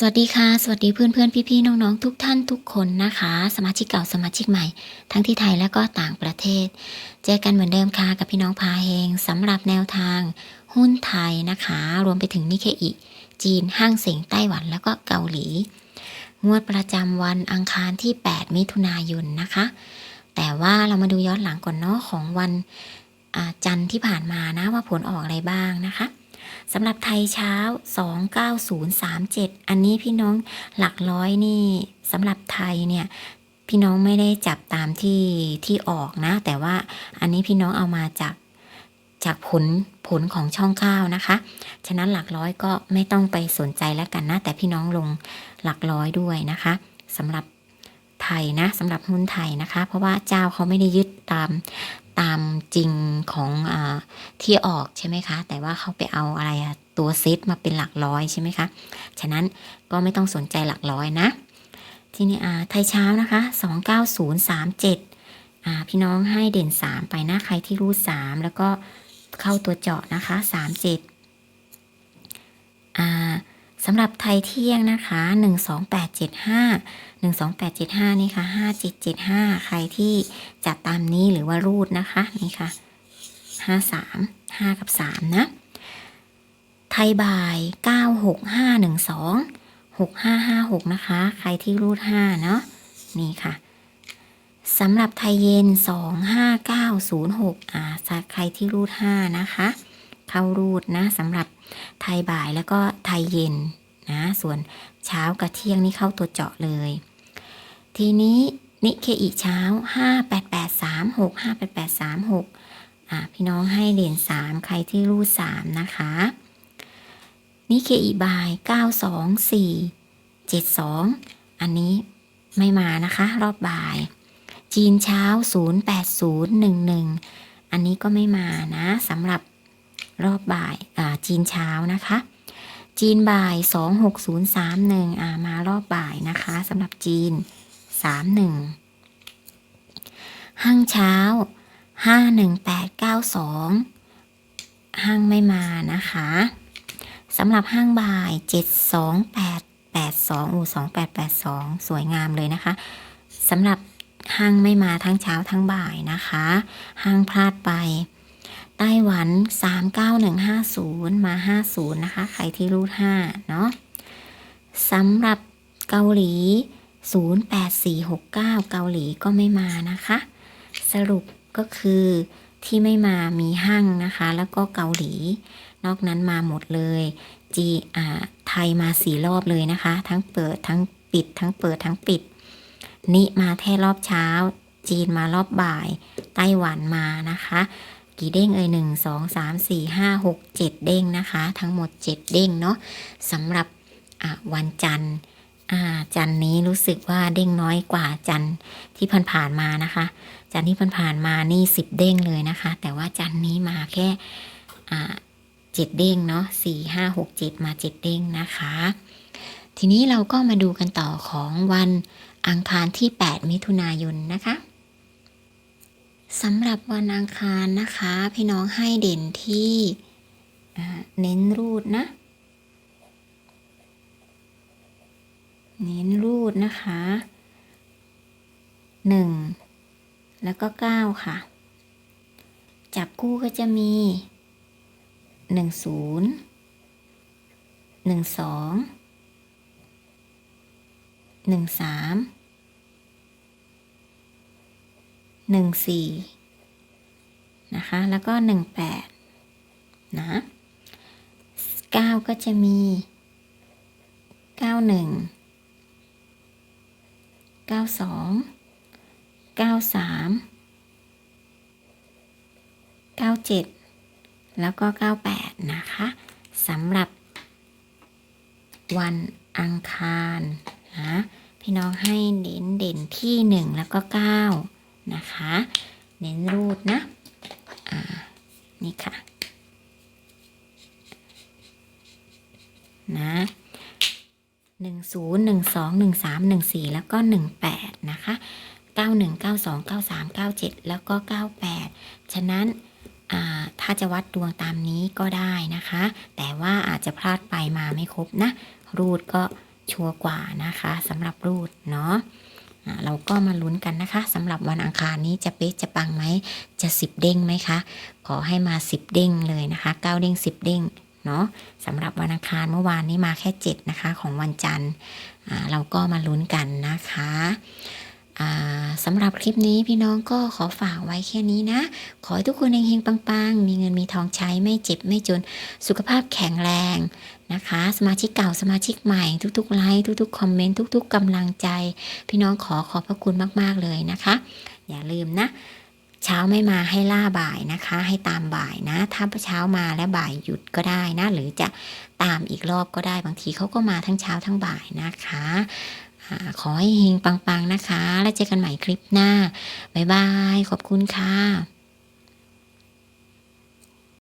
สวัสดีค่ะ สวัสดีเพื่อนเพื่อนพี่พี่ๆน้องๆ ทุกท่านทุกคนนะคะ สมาชิกเก่าสมาชิกใหม่ ทั้งที่ไทยและก็ต่างประเทศ เจอกันเหมือนเดิมค่ะกับพี่น้องพาเฮงสำหรับแนวทาง หุ้นไทยนะคะ รวมไปถึงนิเคอิ จีนห้างเสงไต้หวันแล้วก็เกาหลี งวดประจำวันอังคารที่ 8 มิถุนายนนะคะ แต่ว่าเรามาดูย้อนหลังก่อนเนาะของวันจันทร์ที่ผ่านมานะว่าผลออกอะไรบ้างนะคะ สำหรับไทยเช้า 29037 อันนี้พี่น้องหลักร้อยนี่สำหรับไทยเนี่ยพี่น้องไม่ได้จับตามที่ที่ออกนะ แต่ว่าอันนี้พี่น้องเอามาจากจากผลผลของช่องข้าวนะคะ ฉะนั้นหลักร้อยก็ไม่ต้องไปสนใจแล้วกันนะ แต่พี่น้องลงหลักร้อยด้วยนะคะสำหรับไทยนะสำหรับหุ้นไทยนะคะ เพราะว่าเจ้าเขาไม่ได้ยึดตาม ตามจริงของอที่ออกใช่ไหมคะ แต่ว่าเขาไปเอาอะไรตัวเซตมาเป็นหลักร้อยใช่ไหมคะ ฉะนั้นก็ไม่ต้องสนใจหลักร้อยนะ ที่นี่ไทยเช้านะคะ 29037อ่าพี่น้องให้เด่น 3 ไปนะ ใครที่รู้3แล้วก็เข้าตัวเจาะนะคะ 37 สำหรับไทยเที่ยงนะคะ 12875 12875 นี่ค่ะ 5775 ใครที่จัดตามนี้หรือว่ารูดนะคะ นี่ค่ะ 53 5 กับ 3 นะ ไทยบ่าย 96512 6556 นะคะ ใครที่รูด 5 เนาะนี่ค่ะสำหรับไทยเย็น 25906 อ่าใครที่รูด 5 นะคะ เข้ารูดนะสำหรับไทยบ่ายแล้วก็ไทยเย็น นะ ส่วนเช้ากับเที่ยงนี่เข้าตัวเจาะเลย ทีนี้นิเคอีเช้า 58836 58836อ่าพี่น้องให้เด่น3ใครที่รูด3นะคะนิเคอีบาย 924 72 อันนี้ไม่มานะคะ รอบบ่าย จีนเช้า 08011 อันนี้ก็ไม่มานะสำหรับรอบบ่ายจีนเช้านะคะ จีนบ่าย 26031 อ่า มารอบบ่ายนะคะสำหรับจีน 31 ห้างเช้า 51892 ห้างไม่มานะคะสำหรับห้างบ่าย 72882อู2882 สวยงามเลยนะคะสำหรับห้างไม่มาทั้งเช้าทั้งบ่ายนะคะ ห้างพลาดไป ไต้หวัน 39150 มา 50 นะคะ ใครที่รูด5เนาะสำหรับเกาหลี 08469 เกาหลีก็ไม่มานะคะ สรุปก็คือที่ไม่มามีห้างนะคะ แล้วก็เกาหลี นอกนั้นมาหมดเลย จีอ่าไทยมาสี่รอบเลยนะคะ ทั้งเปิดทั้งปิด ทั้งเปิดทั้งปิด นิมาแค่รอบเช้า จีนมารอบบ่าย ไต้หวันมานะคะ กี่เด้งเอ่ยหนึ่งสองสามสี่ห้าหกเจ็ดเด้งนะคะ ทั้งหมดเจ็ดเด้งเนาะสำหรับวันจันทร์จันนี้รู้สึกว่าเด้งน้อยกว่าจันที่ผ่านๆมานะคะ จันที่ผ่านๆมานี่สิบเด้งเลยนะคะ แต่ว่าจันนี้มาแค่เจ็ดเด้งเนาะสี่ห้าหกเจ็ดมาเจ็ดเด้งนะคะ ทีนี้เราก็มาดูกันต่อของวันอังคารที่ 8 มิถุนายนนะคะ สำหรับวันอังคารนะคะ พี่น้องให้เด่นที่เน้นรูดนะ เน้นรูดนะคะหนึ่งแล้วก็เก้าค่ะ จับคู่ก็จะมีหนึ่งศูนย์หนึ่งสองหนึ่งสาม หนึ่งสี่นะคะ แล้วก็หนึ่งแปดนะเก้าก็จะมีเก้าหนึ่งเก้าสองเก้าสามเก้าเจ็ดแล้วก็เก้าแปดนะคะสำหรับ วันอังคารนะพี่น้องให้เน้นเด่นที่หนึ่งแล้วก็เก้า นะคะ เน้นรูดนะ อ่า นี่ค่ะ นะหนึ่งศูนย์หนึ่งสองหนึ่งสามหนึ่งสี่แล้วก็หนึ่งแปดนะคะเก้าหนึ่งเก้าสองเก้าสามเก้าเจ็ดแล้วก็เก้าแปดฉะนั้นถ้าจะวัดดวงตามนี้ก็ได้นะคะ แต่ว่าอาจจะพลาดไปมาไม่ครบนะ รูดก็ชัวร์กว่านะคะสำหรับรูดเนาะ เราก็มาลุ้นกันนะคะสำหรับวันอังคารนี้จะเป๊ะจะปังไหมจะสิบเด้งไหมคะขอให้มาสิบเด้งเลยนะคะเก้าเด้งสิบเด้งเนาะสำหรับวันอังคารเมื่อวานนี้มาแค่เจ็ดนะคะ ของวันจันทร์เราก็มาลุ้นกันนะคะ สำหรับคลิปนี้พี่น้องก็ขอฝากไว้แค่นี้นะ ขอให้ทุกคนเฮงๆปัง ๆ มีเงินมีทองใช้ไม่เจ็บไม่จนสุขภาพแข็งแรงนะคะ สมาชิกเก่าสมาชิกใหม่ทุกๆไลค์ทุกๆคอมเมนต์ทุก ๆกำลังใจ พี่น้องขอขอบพระคุณมากๆเลยนะคะ อย่าลืมนะ เช้าไม่มาให้ล่าบ่ายนะคะ ให้ตามบ่ายนะ ถ้าเช้ามาและบ่ายหยุดก็ได้นะ หรือจะตามอีกรอบก็ได้บางทีเขาก็มาทั้งเช้าทั้งบ่ายนะคะ ขอให้เฮงปังๆนะคะ แล้วเจอกันใหม่คลิปหน้า บ๊ายบาย ขอบคุณค่ะ